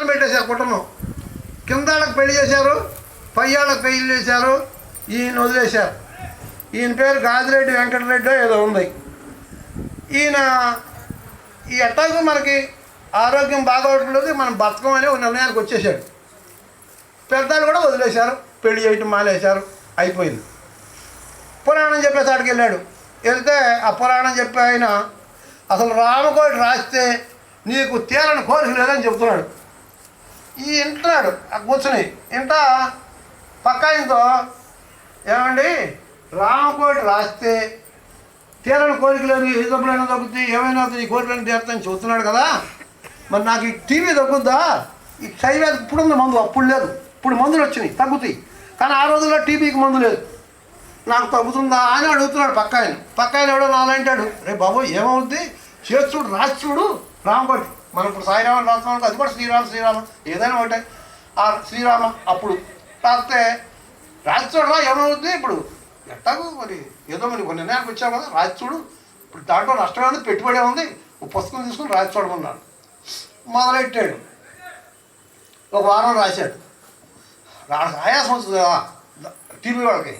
పక్కన పెట్టేశారు కుటుంబం కిందాళ్ళకి పెళ్ళి చేశారు పై వాళ్ళకి పెళ్ళి చేశారు ఈయన వదిలేశారు. ఈయన పేరు గాజిరెడ్డి వెంకటరెడ్డి ఏదో ఉంది. ఈయన ఈ ఎట్టాగు మనకి ఆరోగ్యం బాగోట్లేదు మనం బతకం అనే ఒక నిర్ణయానికి వచ్చేసాడు పెద్దలు కూడా వదిలేశారు పెళ్ళి చేయటం మానేశారు అయిపోయింది. పురాణం చెప్పేసి ఆడికి వెళ్ళాడు. వెళ్తే ఆ పురాణం చెప్పే ఆయన అసలు రామకోటి రాస్తే నీకు తీరని కోరిక లేదని చెప్తున్నాడు ఈ వింటున్నాడు ఆ కూర్చుని. ఇంట? పక్క ఆయనతో ఏమండి? రామకోటి రాస్తే తీరని కోరికలు ఏ డబ్బులైనా ఏమైనా అవుతాయి, ఈ కోరికలను తీరుతాయని చూస్తున్నాడు కదా? మరి నాకు ఈ టీవీ తగ్గుద్దా? ఈ క్షయవ్యాధి ఇప్పుడు ఉంది మందు అప్పుడు లేదు. ఇప్పుడు మందులు వచ్చినాయి తగ్గుతాయి. కానీ ఆ రోజుల్లో టీవీకి మందు లేదు. నాకు తగ్గుతుందా అని అడుగుతున్నాడు పక్క ఆయన పక్క ఆయన ఎవడో నాలంటాడు రే బాబు ఏమవుద్ది? చేస్తుడు చూడు రాసి చూడు రామకోటి మనం ఇప్పుడు సాయిరామని రాస్తున్నాం అది కూడా శ్రీరామ శ్రీరామ ఏదైనా ఒకటే. ఆ శ్రీరామ అప్పుడు రాస్తే రాజుడు చూడరా ఏమవుద్ది ఇప్పుడు? ఎట్టాగు మరి? ఏదో మరి కొన్ని నిర్ణయానికి వచ్చావు కదా రాజుడు ఇప్పుడు దాంట్లో నష్టం ఉంది పెట్టుబడే ఉంది. ఒక పుస్తకం తీసుకుని రాసి చూడమన్నాడు మొదలెట్టాడు. ఒక వారం రాశాడు. రా- ఆయాసం వస్తుంది కదా టీవీ వాళ్ళకి.